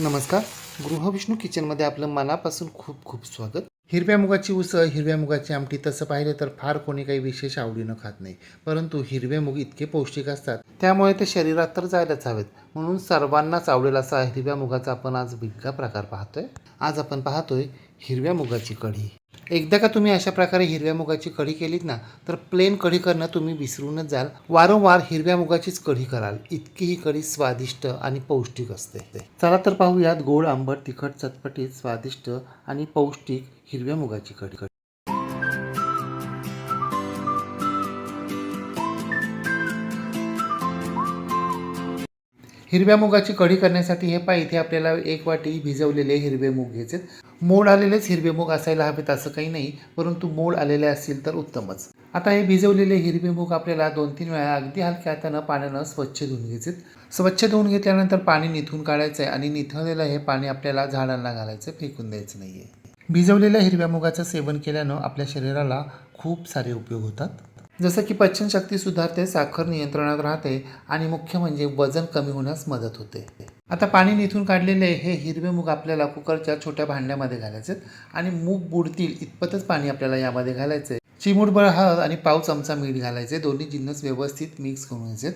नमस्कार. गृहविष्णू किचनमध्ये आपलं मनापासून खूप खूप स्वागत. हिरव्या मुगाची उसळ हिरव्या मुगाची आमटी तसं पाहिलं तर फार कोणी काही विशेष आवडीनं खात नाही. परंतु हिरवे मुग इतके पौष्टिक असतात. त्यामुळे ते शरीरात तर जायलाच हवेत. म्हणून सर्वांनाच आवडेल असा हिरव्या मुगाचा आपण आज वेगळा प्रकार पाहतोय. आज आपण पाहतोय हिरव्या मुगाची कढी. एकदा का तुम्ही अशा प्रकारे हिरव्या मुगाची कढी केलीत ना तर प्लेन कढी करणं तुम्ही विसरूनच जाल. वारंवार हिरव्या मुगाचीच कढी कराल. इतकी ही कढी स्वादिष्ट आणि पौष्टिक असते चला तर पाहूयात गोड आंबट तिखट चटपटीत स्वादिष्ट आणि पौष्टिक हिरव्या मुगाची कढी. हिरव्या मुगाची कढी करण्यासाठी हे पहा इथे आपल्याला एक वाटी भिजवलेले हिरवे मूग घ्यायचे मोड आलेलेच हिरवे मूग असायला हवेत असं काही नाही परंतु मोड आलेले असतील तर उत्तमच. आता हे भिजवलेले हिरवे मूग आपल्याला दोन तीन वेळा अगदी हलक्या हातानं पाण्यानं स्वच्छ धुवून घ्यायचे स्वच्छ धुवून घेतल्यानंतर पाणी निथून काढायचं आहे आणि निथळलेलं हे पाणी आपल्याला झाडांना घालायचं फेकून द्यायचं नाही आहे भिजवलेल्या हिरव्या मुगाचं सेवन केल्यानं आपल्या शरीराला खूप सारे उपयोग होतात. जसं की पचनशक्ती सुधारते साखर नियंत्रणात राहते आणि मुख्य म्हणजे वजन कमी होण्यास मदत होते. आता पाणी निथून काढलेले हे हिरवे मूग आपल्याला कुकरच्या छोट्या भांड्यामध्ये घालायचे आणि मूग बुडतील इतपतच पाणी आपल्याला यामध्ये घालायचे चिमूटभर हळद आणि पाव चमचा मीठ घालायचे दोन्ही जिन्नस व्यवस्थित मिक्स करून घ्यायचे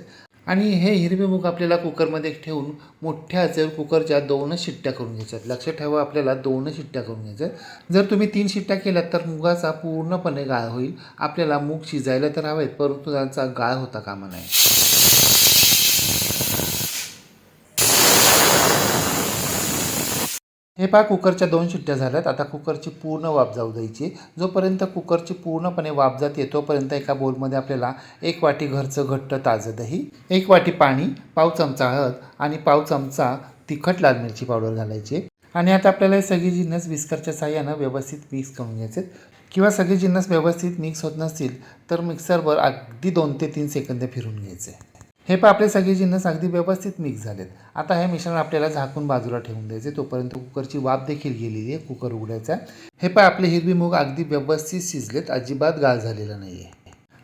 आणि हे हिरवे मूग आपल्याला कुकरमध्ये ठेवून मोठ्या आचेवर कुकरच्या दोनच शिट्ट्या करून घ्यायच्यात लक्षात ठेवा आपल्याला दोनच शिट्ट्या करून घ्यायच्या जर तुम्ही तीन शिट्ट्या केल्या तर मुगाचा पूर्णपणे गाळ होईल. आपल्याला मूग शिजायला तर हवेत परंतु त्यांचा गाळ होता कामा नये. हे पहा कुकरच्या दोन शिट्ट्या झाल्यात. आता कुकरची पूर्ण वाफ जाऊ द्यायची. जोपर्यंत कुकरची पूर्णपणे वाफ जाते तोपर्यंत एका बोलमध्ये आपल्याला एक वाटी घरचं घट्ट ताजं दही एक वाटी पाणी पाव चमचा हळद आणि पाव चमचा तिखट लाल मिरची पावडर घालायची. आणि आता आपल्याला हे सगळी जिन्नस विस्करच्या साह्यानं व्यवस्थित मिक्स करून घ्यायचे किंवा सगळे जिन्नस व्यवस्थित मिक्स होत नसतील तर मिक्सरवर अगदी दोन ते तीन सेकंद फिरून घ्यायचे. हे पण आपले सगळे जिन्नस अगदी व्यवस्थित मिक्स झालेत. आता हे मिश्रण आपल्याला झाकून बाजूला ठेवून द्यायचे तोपर्यंत कुकरची वाफ देखील गेलेली आहे कुकर उघडायचा हे पण आपले हिरवी मूग अगदी व्यवस्थित शिजलेत अजिबात गाळ झालेला नाही आहे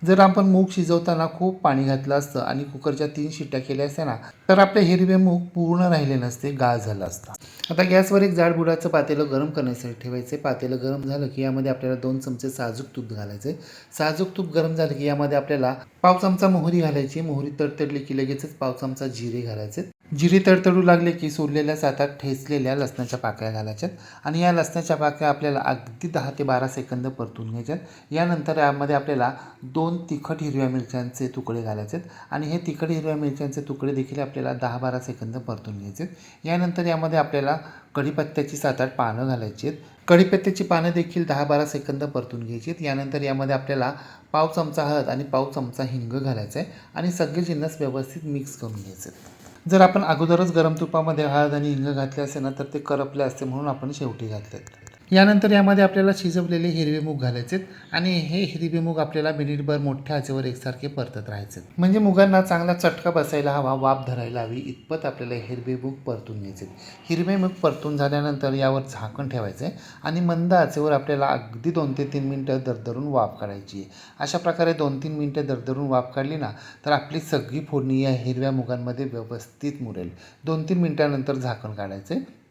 जर आपण मूग शिजवताना खूप पाणी घातलं असतं आणि कुकरच्या तीन शिट्ट्या केल्या असत्या ना तर आपले हिरवे मूग पूर्ण राहिले नसते गाळ झालं असतं. आता गॅसवर एक जाड बुडाचं पातेलं गरम करण्यासाठी ठेवायचे. पातेलं गरम झालं की यामध्ये आपल्याला दोन चमचे साजूक तूप घालायचे. साजूक तूप गरम झालं की यामध्ये आपल्याला पाव चमचा मोहरी घालायची. मोहरी तडतडली की लगेचच पाव चमचा जिरे घालायचे. जिरे तडतडू लागले की सोडलेल्या सातात ठेचलेल्या लसणाच्या पाकळ्या घालायच्यात आणि या लसणाच्या पाकळ्या आपल्याला अगदी दहा ते बारा सेकंद परतून घ्यायच्यात. यानंतर यामध्ये आपल्याला दोन तिखट हिरव्या मिरच्यांचे तुकडे घालायचे आणि हे तिखट हिरव्या मिरच्यांचे तुकडे देखील आपल्याला दहा बारा सेकंद परतून घ्यायचे यानंतर यामध्ये आपल्याला कढीपत्त्याची सात आठ पानं घालायची आहेत कढीपत्त्याची पानं देखील दहा बारा सेकंद परतून घ्यायची आहेत यानंतर यामध्ये आपल्याला पाव चमचा हळद आणि पाव चमचा हिंग घालायचा आहे आणि सगळे जिन्नस व्यवस्थित मिक्स करून घ्यायचे आहेत जर आपण अगोदरच गरम तुपामध्ये हळद आणि हिंग घातले असेल ना तर ते करपले असते म्हणून आपण शेवटी घातलेत. यानंतर यामध्ये आपल्याला शिजवलेले हिरवे मूग घालायचे आणि हे हिरवे मूग आपल्याला मिनिटभर मोठ्या आचेवर एकसारखे परतत राहायचे म्हणजे मुगांना चांगला चटका बसायला हवा वाफ धरायला हवी इतपत आपल्याला हिरवे मूग परतून घ्यायचे हिरवे मूग परतून झाल्यानंतर यावर झाकण ठेवायचं आहे आणि मंद आचेवर आपल्याला अगदी दोन ते तीन मिनटं दरदरून वाफ काढायची आहे. अशा प्रकारे दोन तीन मिनटं दरदरून वाफ काढली ना तर आपली सगळी फोडणी या हिरव्या मुगांमध्ये व्यवस्थित मुरेल. दोन तीन मिनटानंतर झाकण काढायचं आहे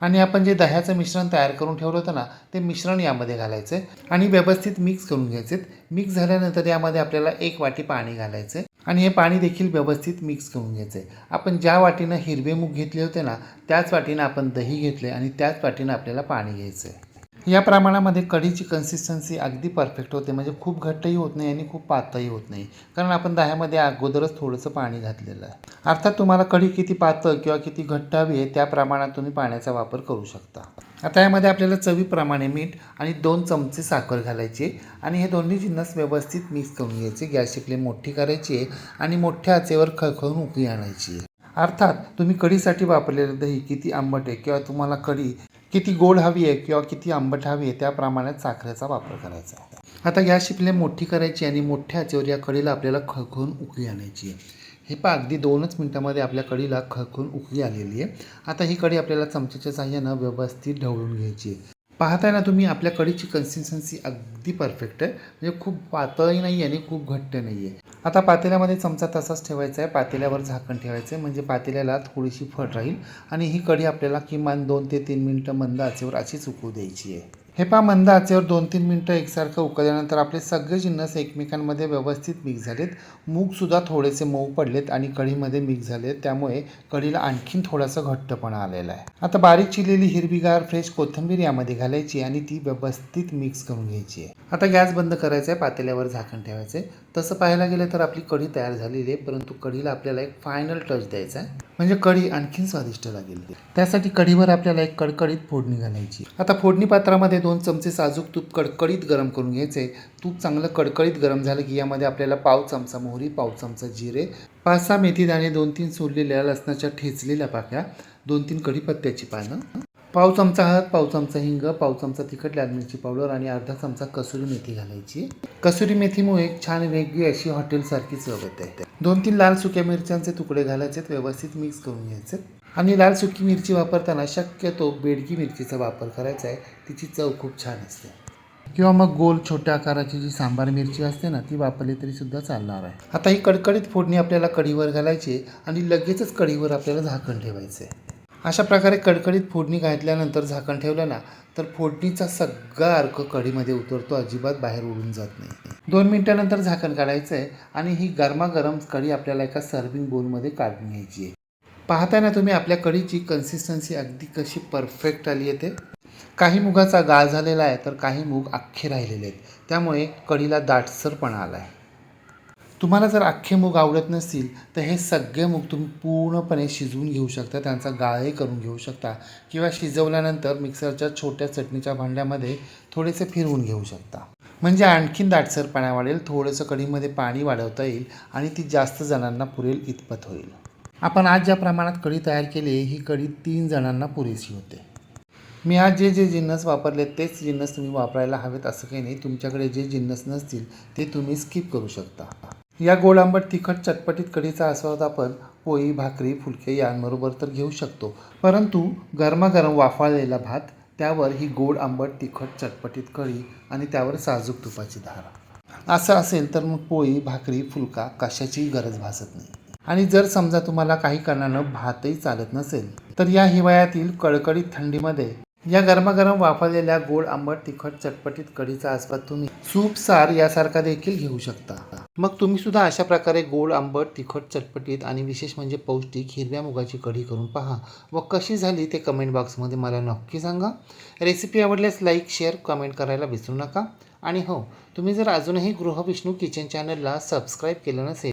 आणि आपण जे दह्याचं मिश्रण तयार करून ठेवलं होतं ना ते मिश्रण यामध्ये घालायचं आणि व्यवस्थित मिक्स करून घ्यायचे. मिक्स झाल्यानंतर यामध्ये आपल्याला एक वाटी पाणी घालायचं आहे आणि हे पाणी देखील व्यवस्थित मिक्स करून घ्यायचं. आपण ज्या वाटीनं हिरवे मूग घेतले होते ना त्याच वाटीनं आपण दही घेतले आणि त्याच वाटीनं आपल्याला पाणी घ्यायचं. आहे या प्रमाणामध्ये कढीची कन्सिस्टन्सी अगदी परफेक्ट होते. म्हणजे खूप घट्टही होत नाही आणि खूप पातळही होत नाही. कारण आपण दह्यामध्ये अगोदरच थोडंसं पाणी घातलेलं आहे. अर्थात तुम्हाला कढी किती पातळ किंवा किती घट्ट हवी आहे त्या प्रमाणात तुम्ही पाण्याचा वापर करू शकता. आता यामध्ये आपल्याला चवीप्रमाणे मीठ आणि दोन चमचे साखर घालायची आणि हे दोन्ही जिन्नस व्यवस्थित मिक्स करून घ्यायचे. गॅसची फ्लेम मोठी करायची आहे आणि मोठ्या आचेवर खळखळून उकळी आणायची आहे. अर्थात तुम्ही कढीसाठी वापरलेलं दही किती आंबट आहे किंवा तुम्हाला कढी किती गोड हवी आहे किंवा किती आंबट हवी आहे त्या प्रमाणात साखरेचा वापर करायचा आता गॅसची फ्लेम मोठी करायची आणि मोठ्या आचेवर या कढीला आपल्याला खळखळून उकळी आणायची आहे. हे पा अगदी दोनच मिनटामध्ये आपल्या कढीला खळखळून उकळी आलेली आहे. आता ही कढी आपल्याला चमच्याच्या साह्यानं व्यवस्थित ढवळून घ्यायची आहे. पाहताय ना तुम्ही आपल्या कढीची कन्सिस्टन्सी अगदी परफेक्ट आहे. म्हणजे खूप पातळही नाही आहे आणि खूप घट्ट नाही आहे आता पातेल्यामध्ये चमचा तसाच ठेवायचा आहे. पातेल्यावर झाकण ठेवायचं आहे. म्हणजे पातेल्याला थोडीशी फट राहील आणि ही कढी आपल्याला किमान दोन ते तीन मिनटं मंद आचेवर अशीच उकळू द्यायची आहे. हे पहा मंद आचेवर दोन तीन मिनटं एकसारखं उकळल्यानंतर आपले सगळे जिन्नस एकमेकांमध्ये व्यवस्थित मिक्स झालेत. मूगसुद्धा थोडेसे मऊ पडलेत आणि कढीमध्ये मिक्स झालेत. त्यामुळे कढीला आणखीन थोडासा घट्टपणा आलेला आहे. आता बारीक चिरलेली हिरवीगार फ्रेश कोथिंबीर यामध्ये घालायची आणि ती व्यवस्थित मिक्स करून घ्यायची आहे. आता गॅस बंद करायचा आहे पातेल्यावर झाकण ठेवायचं आहे. तसं पाहायला गेलं तर आपली कढी तयार झालेली आहे परंतु कढीला आपल्याला एक फायनल टच द्यायचा आहे. म्हणजे कढी आणखीन स्वादिष्ट लागेल. त्यासाठी कढीवर आपल्याला एक कडकडीत फोडणी घालायची आता फोडणी पात्रामध्ये दोन दोन चमचे साजूक तूप कडकडीत गरम करून घ्यायचे. तूप चांगलं कडकडीत गरम झालं की यामध्ये आपल्याला पाव चमचा मोहरी पाव चमचा जिरे पाच सहा मेथी दाणे दोन तीन सोडलेल्या लसणाच्या ठेचलेल्या पाक्या दोन तीन कढीपत्त्याची पानं पाव चमचा हळद पाव चमचा हिंग पाव चमचा तिखट लाल मिरची पावडर आणि अर्धा चमचा कसुरी मेथी घालायची. कसुरी मेथीमुळे एक छान वेगळी अशी हॉटेलसारखी चव येते. दोन तीन लाल सुक्या मिरच्यांचे तुकडे घालायचे व्यवस्थित मिक्स करून घ्यायचे आणि लाल सुकी मिरची वापरताना शक्यतो बेडगी मिरचीचा वापर करायचा आहे. तिची चव खूप छान असते. किंवा मग गोल छोट्या आकाराची जी सांबार मिरची असते ना ती वापरली तरीसुद्धा चालणार आहे. आता ही कडकडीत फोडणी आपल्याला कढीवर घालायची आणि लगेचच कढीवर आपल्याला झाकण ठेवायचं आहे. अशा प्रकारे कडकडीत फोडणी घातल्यानंतर झाकण ठेवलं ना तर फोडणीचा सगळा अर्क कढीमध्ये उतरतो अजिबात बाहेर उडून जात नाही. दोन मिनटानंतर झाकण काढायचं आहे आणि ही गरमागरम कढी आपल्याला एका सर्विंग बोलमध्ये काढून घ्यायची आहे. पाहताय ना तुम्ही आपल्या कढीची कन्सिस्टन्सी अगदी कशी परफेक्ट आली आहे ते. काही मुगाचा गाळ झालेला आहे तर काही मूग अख्खे राहिलेले आहेत. त्यामुळे कढीला दाटसरपणा आला आहे तुम्हाला जर अख्खे मूग आवडत नसतील तर हे सगळे मूग तुम्ही पूर्णपणे शिजवून घेऊ शकता त्यांचा गाळही करून घेऊ शकता किंवा शिजवल्यानंतर मिक्सरच्या छोट्या चटणीच्या भांड्यामध्ये थोडेसे फिरवून घेऊ शकता. म्हणजे आणखीन दाटसरपणा वाढेल थोडंसं कढीमध्ये पाणी वाढवता येईल आणि ती जास्त जणांना पुरेल इतपत होईल. आपण आज ज्या प्रमाणात कढी तयार केली ही कढी तीन जणांना पुरेशी होते. मी आज जे जे जिन्नस वापरले तेच जिन्नस तुम्ही वापरायला हवेत असं काही नाही. तुमच्याकडे जे जिन्नस नसतील ते तुम्ही स्किप करू शकता. या गोड आंबट तिखट चटपटीत कढीचा आस्वाद आपण पोळी भाकरी फुलके यांबरोबर तर घेऊ शकतो. परंतु गरमागरम वाफाळलेला भात त्यावर ही गोड आंबट तिखट चटपटीत कढी आणि त्यावर साजूक तुपाची धार. असं असेल तर मग पोळी भाकरी फुलका कशाचीही गरज भासत नाही. आणि जर समजा तुम्हाला काही कारणानं भातही चालत नसेल तर या हिवाळ्यातील कडकडीत थंडीमध्ये या गरमागरम वापरलेल्या गोड आंबट तिखट चटपटीत कढीचा आस्वाद तुम्ही सूप सार यासारखा देखील घेऊ शकता. मग तुम्ही सुद्धा अशा प्रकारे गोड आंबट तिखट चटपटीत आणि विशेष म्हणजे पौष्टिक हिरव्या मुगाची कढी करून पहा व कशी झाली ते कमेंट बॉक्समध्ये मला नक्की सांगा. रेसिपी आवडल्यास लाईक शेअर कमेंट करायला विसरू नका. आणि हो तुम्ही जर अजूनही गृहविष्णू किचन चॅनलला सबस्क्राईब केलं नसेल